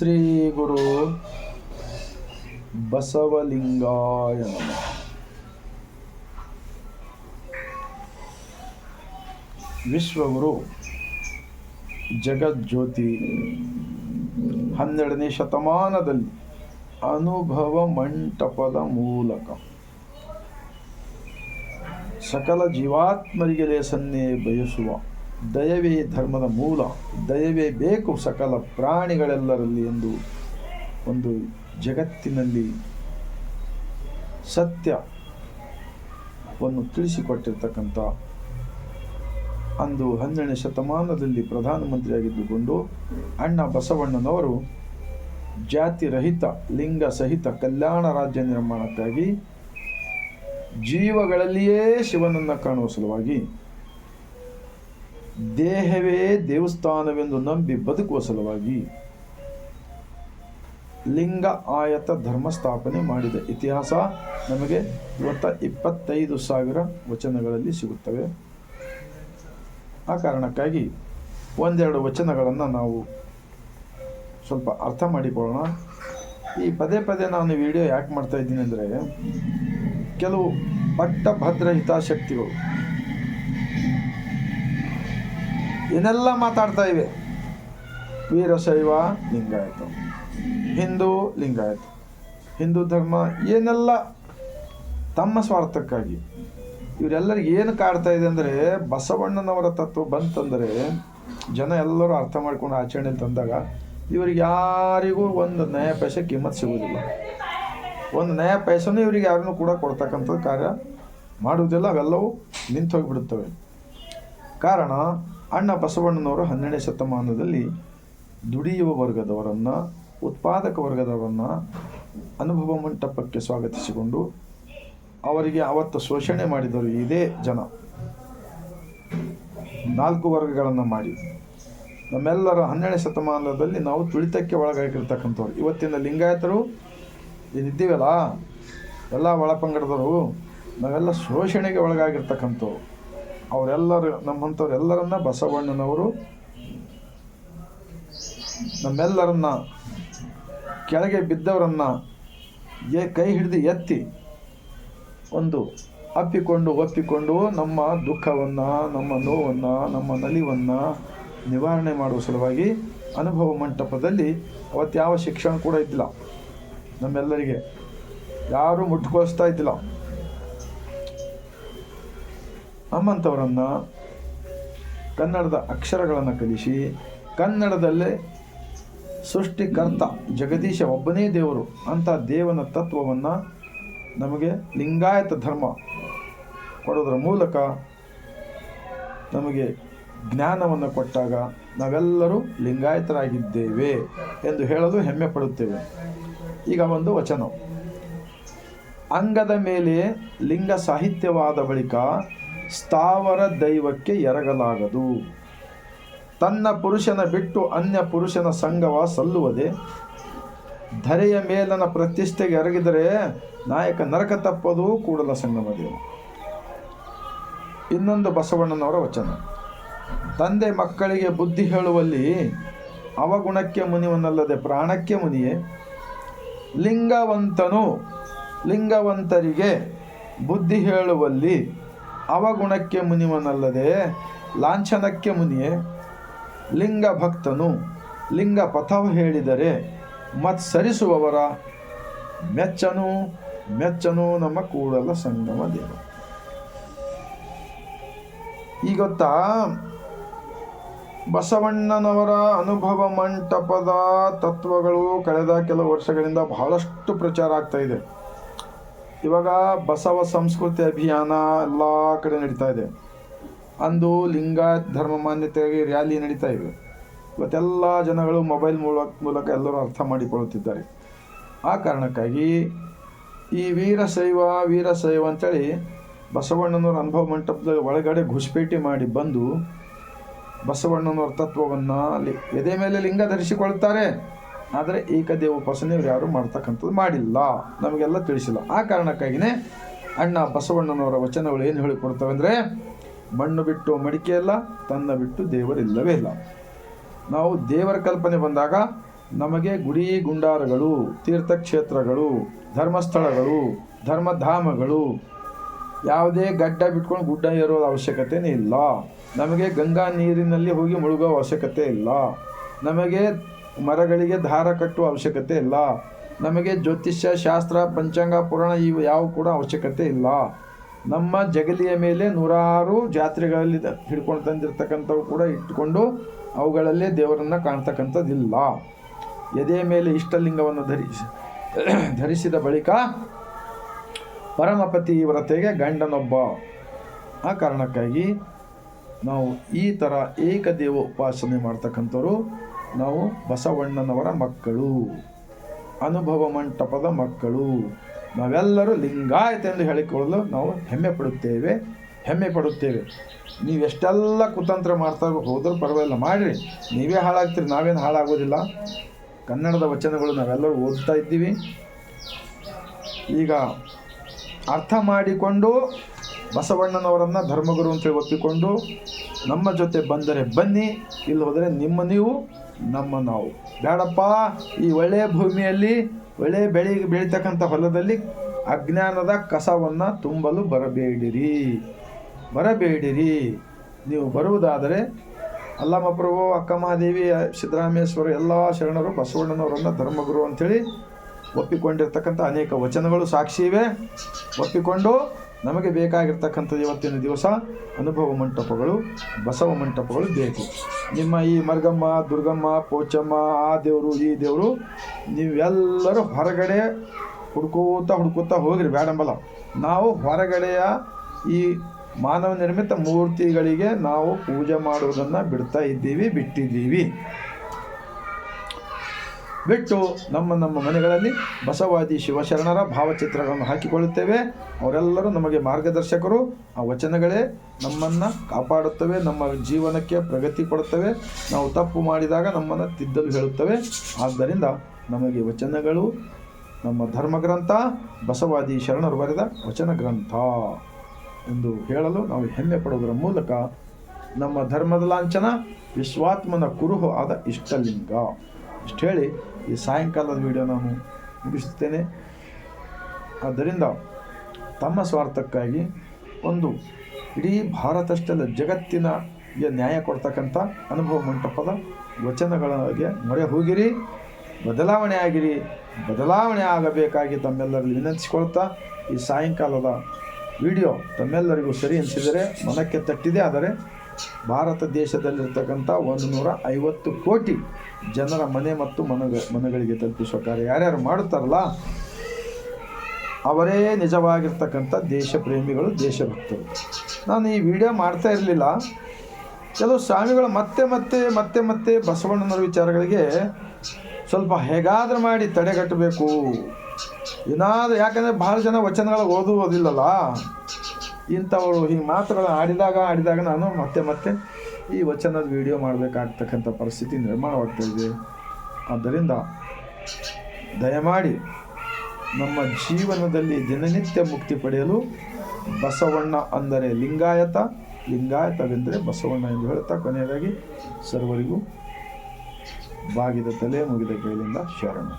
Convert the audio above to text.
ಶ್ರೀ ಗುರು ಬಸವಲಿಂಗಾಯ ವಿಶ್ವಗುರು ಜಗಜ್ಯೋತಿ ಹನ್ನೆರಡನೇ ಶತಮಾನದಲ್ಲಿ ಅನುಭವ ಮಂಟಪದ ಮೂಲಕ ಸಕಲ ಜೀವಾತ್ಮರಿಗೆ ಲೇಸನ್ನೇ ಬಯಸುವ ದಯವೇ ಧರ್ಮದ ಮೂಲ, ದಯವೇ ಬೇಕು ಸಕಲ ಪ್ರಾಣಿಗಳೆಲ್ಲರಲ್ಲಿ ಎಂದು ಒಂದು ಜಗತ್ತಿನಲ್ಲಿ ಸತ್ಯವನ್ನು ತಿಳಿಸಿಕೊಟ್ಟಿರ್ತಕ್ಕಂಥ ಅಂದು ಹನ್ನೆರಡನೇ ಶತಮಾನದಲ್ಲಿ ಪ್ರಧಾನಮಂತ್ರಿಯಾಗಿದ್ದುಕೊಂಡು ಅಣ್ಣ ಬಸವಣ್ಣನವರು ಜಾತಿ ರಹಿತ, ಲಿಂಗ ಸಹಿತ ಕಲ್ಯಾಣ ರಾಜ್ಯ ನಿರ್ಮಾಣಕ್ಕಾಗಿ ಜೀವಗಳಲ್ಲಿಯೇ ಶಿವನನ್ನು ಕಾಣುವ ಸಲುವಾಗಿ ದೇಹವೇ ದೇವಸ್ಥಾನವೆಂದು ನಂಬಿ ಬದುಕುವ ಸಲುವಾಗಿ ಲಿಂಗ ಆಯತ ಧರ್ಮ ಸ್ಥಾಪನೆ ಮಾಡಿದ ಇತಿಹಾಸ ನಮಗೆ ಇವತ್ತ ಇಪ್ಪತ್ತೈದು ಸಾವಿರ ವಚನಗಳಲ್ಲಿ ಸಿಗುತ್ತವೆ. ಆ ಕಾರಣಕ್ಕಾಗಿ ಒಂದೆರಡು ವಚನಗಳನ್ನು ನಾವು ಸ್ವಲ್ಪ ಅರ್ಥ ಮಾಡಿಕೊಳ್ಳೋಣ. ಈ ಪದೇ ಪದೇ ನಾನು ವಿಡಿಯೋ ಯಾಕೆ ಮಾಡ್ತಾ ಇದ್ದೀನಿ ಅಂದರೆ, ಕೆಲವು ಪಟ್ಟಭದ್ರ ಹಿತಾಸಕ್ತಿಗಳು ಏನೆಲ್ಲ ಮಾತಾಡ್ತಾ ಇವೆ? ವೀರಶೈವ ಲಿಂಗಾಯತ. ಹಿಂದೂ ಲಿಂಗಾಯತ. ಹಿಂದೂ ಧರ್ಮ ಏನೆಲ್ಲ ತಮ್ಮ ಸ್ವಾರ್ಥಕ್ಕಾಗಿ? ಇವರೆಲ್ಲರಿಗೆ ಏನು ಕಾಡ್ತಾ ಇದೆ ಅಂದರೆ, ಬಸವಣ್ಣನವರ ತತ್ವ ಬಂತಂದರೆ, ಜನ ಎಲ್ಲರೂ ಅರ್ಥ ಮಾಡ್ಕೊಂಡು ಆಚರಣೆ ತಂದಾಗ ಇವ್ರಿಗೆ ಯಾರಿಗೂ ಒಂದು ನಯ ಪೈಸ ಕಿಮ್ಮತ್ ಸಿಗೋದಿಲ್ಲ ಒಂದು ನಯ ಪೈಸನೂ ಇವರಿಗೆ ಯಾರನ್ನೂ ಕೂಡ ಕೊಡ್ತಕ್ಕಂಥದ್ದು ಕಾರ್ಯ ಮಾಡುವುದಿಲ್ಲ. ಅವೆಲ್ಲವೂ ನಿಂತು ಹೋಗಿಬಿಡುತ್ತವೆ ಕಾರಣ, ಅಣ್ಣ ಬಸವಣ್ಣನವರು ಹನ್ನೆರಡನೇ ಶತಮಾನದಲ್ಲಿ ದುಡಿಯುವ ವರ್ಗದವರನ್ನು, ಉತ್ಪಾದಕ ವರ್ಗದವರನ್ನು ಅನುಭವ ಮಂಟಪಕ್ಕೆ ಸ್ವಾಗತಿಸಿಕೊಂಡು ಅವರಿಗೆ ಅವತ್ತು ಶೋಷಣೆ ಮಾಡಿದರು. ಇದೇ ಜನ. ನಾಲ್ಕು ವರ್ಗಗಳನ್ನು ಮಾಡಿ. ನಮ್ಮೆಲ್ಲರ ಹನ್ನೆರಡನೇ ಶತಮಾನದಲ್ಲಿ ನಾವು ತುಳಿತಕ್ಕೆ ಒಳಗಾಗಿರ್ತಕ್ಕಂಥವ್ರು. ಇವತ್ತಿನ ಲಿಂಗಾಯತರು ಏನಿದ್ದೀವಲ್ಲ ಎಲ್ಲ ಒಳಪಂಗಡದವರು, ನಾವೆಲ್ಲ ಶೋಷಣೆಗೆ ಒಳಗಾಗಿರ್ತಕ್ಕಂಥವ್ರು. ಅವರೆಲ್ಲರು, ನಮ್ಮಂಥವ್ರು ಎಲ್ಲರನ್ನ ಬಸವಣ್ಣನವರು, ನಮ್ಮೆಲ್ಲರನ್ನ ಕೆಳಗೆ ಬಿದ್ದವರನ್ನ ಏ ಕೈ ಹಿಡಿದು ಎತ್ತಿ ಒಂದು ಅಪ್ಪಿಕೊಂಡು ಒಪ್ಪಿಕೊಂಡು ನಮ್ಮ ದುಃಖವನ್ನು, ನಮ್ಮ ನೋವನ್ನು, ನಮ್ಮ ನಲಿವನ್ನು ನಿವಾರಣೆ ಮಾಡುವ ಸಲುವಾಗಿ ಅನುಭವ ಮಂಟಪದಲ್ಲಿ ಅವತ್ತು ಯಾವ ಶಿಕ್ಷಣ ಕೂಡ ಇದ್ದಿಲ್ಲ. ನಮ್ಮೆಲ್ಲರಿಗೆ ಯಾರೂ ಮುಟ್ಕೊಳಿಸ್ತಾ ಇದ್ದಿಲ್ಲ. ನಮ್ಮಂಥವರನ್ನು ಕನ್ನಡದ ಅಕ್ಷರಗಳನ್ನು ಕಲಿಸಿ, ಕನ್ನಡದಲ್ಲೇ ಸೃಷ್ಟಿಕರ್ತ ಜಗದೀಶ ಒಬ್ಬನೇ ದೇವರು ಅಂತ ದೇವನ ತತ್ವವನ್ನು ನಮಗೆ ಲಿಂಗಾಯತ ಧರ್ಮ ಕೊಡೋದರ ಮೂಲಕ ನಮಗೆ ಜ್ಞಾನವನ್ನು ಕೊಟ್ಟಾಗ ನಾವೆಲ್ಲರೂ ಲಿಂಗಾಯತರಾಗಿದ್ದೇವೆ ಎಂದು ಹೇಳಲು ಹೆಮ್ಮೆ ಪಡುತ್ತೇವೆ. ಈಗ ಒಂದು ವಚನ. ಅಂಗದ ಮೇಲೆ ಲಿಂಗ ಸಾಹಿತ್ಯವಾದ ಬಳಿಕ ಸ್ಥಾವರ ದೈವಕ್ಕೆ ಎರಗಲಾಗದು. ತನ್ನ ಪುರುಷನ ಬಿಟ್ಟು ಅನ್ಯ ಪುರುಷನ ಸಂಘವ ಸಲ್ಲುವುದೇ, ಧರೆಯ ಮೇಲನ ಪ್ರತಿಷ್ಠೆಗೆ ಎರಗಿದರೆ ನಾಯಕ ನರಕ ತಪ್ಪದು ಕೂಡಲ ಸಂಗಮ ದೇವ. ಇನ್ನೊಂದು ಬಸವಣ್ಣನವರ ವಚನ. ತಂದೆ ಮಕ್ಕಳಿಗೆ ಬುದ್ಧಿ ಹೇಳುವಲ್ಲಿ ಅವಗುಣಕ್ಕೆ ಮುನಿವನಲ್ಲದೆ ಪ್ರಾಣಕ್ಕೆ ಮುನಿಯೇ. ಲಿಂಗವಂತನು ಲಿಂಗವಂತರಿಗೆ ಬುದ್ಧಿ ಹೇಳುವಲ್ಲಿ ಅವಗುಣಕ್ಕೆ ಮುನಿವನಲ್ಲದೆ ಲಾಂಛನಕ್ಕೆ ಮುನಿಯೇ. ಲಿಂಗ ಭಕ್ತನು ಲಿಂಗ ಪಥವ ಹೇಳಿದರೆ ಮತ್ಸರಿಸುವವರ ಮೆಚ್ಚನು ಮೆಚ್ಚನು ನಮ್ಮ ಕೂಡಲ ಸಂಗಮ ದೇವ. ಈ ಗೊತ್ತಾ? ಬಸವಣ್ಣನವರ ಅನುಭವ ಮಂಟಪದ ತತ್ವಗಳು ಕಳೆದ ಕೆಲವು ವರ್ಷಗಳಿಂದ ಬಹಳಷ್ಟು ಪ್ರಚಾರ ಆಗ್ತಾ ಇದೆ. ಇವಾಗ ಬಸವ ಸಂಸ್ಕೃತಿ ಅಭಿಯಾನ ಎಲ್ಲ ಕಡೆ ನಡೀತಾ ಇದೆ. ಅಂದು ಲಿಂಗ ಧರ್ಮ ಮಾನ್ಯತೆಗೆ ರ್ಯಾಲಿ ನಡೀತಾ ಇವೆ ಇವತ್ತೆಲ್ಲ ಜನಗಳು ಮೊಬೈಲ್ ಮೂಲಕ ಮೂಲಕ ಎಲ್ಲರೂ ಅರ್ಥ ಮಾಡಿಕೊಳ್ಳುತ್ತಿದ್ದಾರೆ. ಆ ಕಾರಣಕ್ಕಾಗಿ ಈ ವೀರಶೈವ ವೀರಶೈವ ಅಂತೇಳಿ ಬಸವಣ್ಣನವರ ಅನುಭವ ಮಂಟಪದ ಒಳಗಡೆ ಘುಸ್ಪೇಟಿ ಮಾಡಿ ಬಂದು ಬಸವಣ್ಣನವರ ತತ್ವವನ್ನು ಎದೆ ಮೇಲೆ ಲಿಂಗ ಧರಿಸಿಕೊಳ್ತಾರೆ ಆದರೆ ಏಕದೇವ ಉಪಾಸನೆ ಇವ್ರು ಯಾರು ಮಾಡ್ತಕ್ಕಂಥದ್ದು ಮಾಡಿಲ್ಲ. ನಮಗೆಲ್ಲ ತಿಳಿಸಿಲ್ಲ. ಆ ಕಾರಣಕ್ಕಾಗಿಯೇ ಅಣ್ಣ ಬಸವಣ್ಣನವರ ವಚನಗಳು ಏನು ಹೇಳಿಕೊಡ್ತವೆ ಅಂದರೆ, ಮಣ್ಣು ಬಿಟ್ಟು ಮಡಿಕೆ ಇಲ್ಲ, ತನ್ನ ಬಿಟ್ಟು ದೇವರಿಲ್ಲವೇ ಇಲ್ಲ. ನಾವು ದೇವರ ಕಲ್ಪನೆ ಬಂದಾಗ ನಮಗೆ ಗುಡಿ ಗುಂಡಾರಗಳು, ತೀರ್ಥಕ್ಷೇತ್ರಗಳು, ಧರ್ಮಸ್ಥಳಗಳು, ಧರ್ಮಧಾಮಗಳು, ಯಾವುದೇ ಗಡ್ಡ ಬಿಟ್ಕೊಂಡು ಗುಡ್ಡ ಏರೋದು ಅವಶ್ಯಕತೆನೇ ಇಲ್ಲ. ನಮಗೆ ಗಂಗಾ ನೀರಿನಲ್ಲಿ ಹೋಗಿ ಮುಳುಗೋ ಅವಶ್ಯಕತೆ ಇಲ್ಲ. ನಮಗೆ ಮರಗಳಿಗೆ ದಾರ ಕಟ್ಟುವ ಅವಶ್ಯಕತೆ ಇಲ್ಲ. ನಮಗೆ ಜ್ಯೋತಿಷ್ಯ, ಶಾಸ್ತ್ರ, ಪಂಚಾಂಗ, ಪುರಾಣ ಇವು ಯಾವ ಕೂಡ ಅವಶ್ಯಕತೆ ಇಲ್ಲ. ನಮ್ಮ ಜಗಲಿಯ ಮೇಲೆ ನೂರಾರು ಜಾತ್ರೆಗಳಲ್ಲಿ ಹಿಡ್ಕೊಂಡು ತಂದಿರ್ತಕ್ಕಂಥವು ಕೂಡ ಇಟ್ಟುಕೊಂಡು ಅವುಗಳಲ್ಲೇ ದೇವರನ್ನು ಕಾಣ್ತಕ್ಕಂಥದ್ದಿಲ್ಲ. ಎದೆಯ ಮೇಲೆ ಇಷ್ಟಲಿಂಗವನ್ನು ಧರಿಸಿ, ಧರಿಸಿದ ಬಳಿಕ ಪರಮಪತಿ ವ್ರತೆಗೆ ಗಂಡನೊಬ್ಬ. ಆ ಕಾರಣಕ್ಕಾಗಿ ನಾವು ಈ ಥರ ಏಕದೇವ ಉಪಾಸನೆ ಮಾಡ್ತಕ್ಕಂಥವ್ರು ನಾವು ಬಸವಣ್ಣನವರ ಮಕ್ಕಳು, ಅನುಭವ ಮಂಟಪದ ಮಕ್ಕಳು. ನಾವೆಲ್ಲರೂ ಲಿಂಗಾಯತ ಎಂದು ಹೇಳಿಕೊಳ್ಳಲು ನಾವು ಹೆಮ್ಮೆ ಪಡುತ್ತೇವೆ ಹೆಮ್ಮೆ ಪಡುತ್ತೇವೆ. ನೀವೆಷ್ಟೆಲ್ಲ ಕುತಂತ್ರ ಮಾಡ್ತಾ ಹೋದರೂ ಪರವಾಗಿಲ್ಲ, ಮಾಡಿರಿ. ನೀವೇ ಹಾಳಾಗ್ತೀರಿ, ನಾವೇನು ಹಾಳಾಗೋದಿಲ್ಲ. ಕನ್ನಡದ ವಚನಗಳು ನಾವೆಲ್ಲರೂ ಓದ್ತಾ ಇದ್ದೀವಿ. ಈಗ ಅರ್ಥ ಮಾಡಿಕೊಂಡು ಬಸವಣ್ಣನವರನ್ನು ಧರ್ಮಗುರು ಅಂತೇಳಿ ಒಪ್ಪಿಕೊಂಡು ನಮ್ಮ ಜೊತೆ ಬಂದರೆ ಬನ್ನಿ ಇಲ್ಲಿ ಹೋದರೆ ನಿಮ್ಮ ನೀವು ನಮ್ಮ ನಾವು. ಬೇಡಪ್ಪ, ಈ ಒಳ್ಳೆಯ ಭೂಮಿಯಲ್ಲಿ, ಒಳ್ಳೆಯ ಬೆಳೆ ಬೆಳೀತಕ್ಕಂಥ ಹೊಲದಲ್ಲಿ ಅಜ್ಞಾನದ ಕಸವನ್ನು ತುಂಬಲು ಬರಬೇಡಿರಿ. ಬರಬೇಡಿರಿ. ನೀವು ಬರುವುದಾದರೆ ಅಲ್ಲಮಪ್ರಭು ಅಕ್ಕ ಮಹಾದೇವಿ, ಸಿದ್ದರಾಮೇಶ್ವರ, ಎಲ್ಲ ಶರಣರು, ಬಸವಣ್ಣನವರನ್ನು ಧರ್ಮಗುರು ಅಂಥೇಳಿ ಒಪ್ಪಿಕೊಂಡಿರ್ತಕ್ಕಂಥ ಅನೇಕ ವಚನಗಳು ಸಾಕ್ಷಿ ಇವೆ. ಒಪ್ಪಿಕೊಂಡು ನಮಗೆ ಬೇಕಾಗಿರ್ತಕ್ಕಂಥ ಇವತ್ತಿನ ದಿವಸ ಅನುಭವ ಮಂಟಪಗಳು, ಬಸವ ಮಂಟಪಗಳು ಬೇಕು ನಿಮ್ಮ ಈ ಮರ್ಗಮ್ಮ, ದುರ್ಗಮ್ಮ, ಪೋಚಮ್ಮ, ಆ ದೇವರು, ಈ ದೇವರು, ನೀವೆಲ್ಲರೂ ಹೊರಗಡೆ ಹುಡ್ಕೋತಾ ಹುಡ್ಕೋತಾ ಹೋಗಿರಿ ಬೇಡಂಬಲ್ಲ ನಾವು ಹೊರಗಡೆಯ ಈ ಮಾನವ ನಿರ್ಮಿತ ಮೂರ್ತಿಗಳಿಗೆ ನಾವು ಪೂಜೆ ಮಾಡುವುದನ್ನು ಬಿಡ್ತಾ ಇದ್ದೀವಿ, ಬಿಟ್ಟಿದ್ದೀವಿ. ಬಿಟ್ಟು ನಮ್ಮ ನಮ್ಮ ಮನೆಗಳಲ್ಲಿ ಬಸವಾದಿ ಶಿವಶರಣರ ಭಾವಚಿತ್ರಗಳನ್ನು ಹಾಕಿಕೊಳ್ಳುತ್ತೇವೆ. ಅವರೆಲ್ಲರೂ ನಮಗೆ ಮಾರ್ಗದರ್ಶಕರು. ಆ ವಚನಗಳೇ ನಮ್ಮನ್ನು ಕಾಪಾಡುತ್ತವೆ, ನಮ್ಮ ಜೀವನಕ್ಕೆ ಪ್ರಗತಿ ಕೊಡುತ್ತವೆ. ನಾವು ತಪ್ಪು ಮಾಡಿದಾಗ ನಮ್ಮನ್ನು ತಿದ್ದಲು ಹೇಳುತ್ತವೆ. ಆದ್ದರಿಂದ ನಮಗೆ ವಚನಗಳು, ನಮ್ಮ ಧರ್ಮಗ್ರಂಥ, ಬಸವಾದಿ ಶರಣರು ಬರೆದ ವಚನ ಗ್ರಂಥ ಎಂದು ಹೇಳಲು ನಾವು ಹೆಮ್ಮೆ ಪಡುವುದರ ಮೂಲಕ ನಮ್ಮ ಧರ್ಮದ ಲಾಂಛನ, ವಿಶ್ವಾತ್ಮನ ಕುರುಹು ಆದ ಇಷ್ಟಲಿಂಗ. ಇಷ್ಟು ಹೇಳಿ, ಈ ಸಾಯಂಕಾಲದ ವಿಡಿಯೋ ನಾನು ಮುಗಿಸುತ್ತೇನೆ. ಆದ್ದರಿಂದ ತಮ್ಮ ಸ್ವಾರ್ಥಕ್ಕಾಗಿ ಒಂದು ಇಡೀ ಭಾರತಷ್ಟಲ್ಲ ಜಗತ್ತಿನ ನ್ಯಾಯ ಕೊಡ್ತಕ್ಕಂಥ ಅನುಭವ ಮಂಟಪದ ವಚನಗಳಿಗೆ ಮೊರೆ ಹೋಗಿರಿ, ಬದಲಾವಣೆ ಆಗಿರಿ, ಬದಲಾವಣೆ ಆಗಬೇಕಾಗಿ ತಮ್ಮೆಲ್ಲರಲ್ಲಿ ವಿನಂತಿಸಿಕೊಳ್ತಾ ಈ ಸಾಯಂಕಾಲದ ವಿಡಿಯೋ ತಮ್ಮೆಲ್ಲರಿಗೂ ಸರಿ ಅನಿಸಿದರೆ ಮನಕ್ಕೆ ತಟ್ಟಿದೆ, ಆದರೆ ಭಾರತ ದೇಶದಲ್ಲಿರ್ತಕ್ಕಂಥ ಒಂದು ನೂರ ಐವತ್ತು ಕೋಟಿ ಜನರ ಮನೆ ಮತ್ತು ಮನಗ, ಮನೆಗಳಿಗೆ ತಲುಪಿಸುವ ಕಾರ್ಯ ಯಾರ್ಯಾರು ಮಾಡುತ್ತಾರಲ್ಲ, ಅವರೇ ನಿಜವಾಗಿರ್ತಕ್ಕಂಥ ದೇಶ ಪ್ರೇಮಿಗಳು ದೇಶಭಕ್ತರು. ನಾನು ಈ ವಿಡಿಯೋ ಮಾಡ್ತಾ ಇರಲಿಲ್ಲ. ಕೆಲವು ಸ್ವಾಮಿಗಳು ಮತ್ತೆ ಮತ್ತೆ ಮತ್ತೆ ಮತ್ತೆ ಬಸವಣ್ಣನವರ ವಿಚಾರಗಳಿಗೆ ಸ್ವಲ್ಪ ಹೇಗಾದರೂ ಮಾಡಿ ತಡೆಗಟ್ಟಬೇಕು. ಏನಾದರೂ ಯಾಕಂದರೆ ಭಾಳ ಜನ ವಚನಗಳು ಓದುವುದಿಲ್ಲಲ್ಲ. ಇಂಥವರು ಹೀಗೆ ಮಾತುಗಳು ಆಡಿದಾಗ ಆಡಿದಾಗ ನಾನು ಮತ್ತೆ ಮತ್ತೆ ಈ ವಚನದ ವಿಡಿಯೋ ಮಾಡಬೇಕಾಗ್ತಕ್ಕಂಥ ಪರಿಸ್ಥಿತಿ ನಿರ್ಮಾಣವಾಗ್ತಾ ಇದೆ. ಆದ್ದರಿಂದ ದಯಮಾಡಿ ನಮ್ಮ ಜೀವನದಲ್ಲಿ ದಿನನಿತ್ಯ ಮುಕ್ತಿ ಪಡೆಯಲು ಬಸವಣ್ಣ ಅಂದರೆ ಲಿಂಗಾಯತ, ಲಿಂಗಾಯತವೆಂದರೆ ಬಸವಣ್ಣ ಎಂದು ಹೇಳುತ್ತಾ ಕೊನೆಯದಾಗಿ ಸರ್ವರಿಗೂ ಬಾಗಿದ ತಲೆ ಮುಗಿದ ಕೈಲಿಂದ ಶರಣು.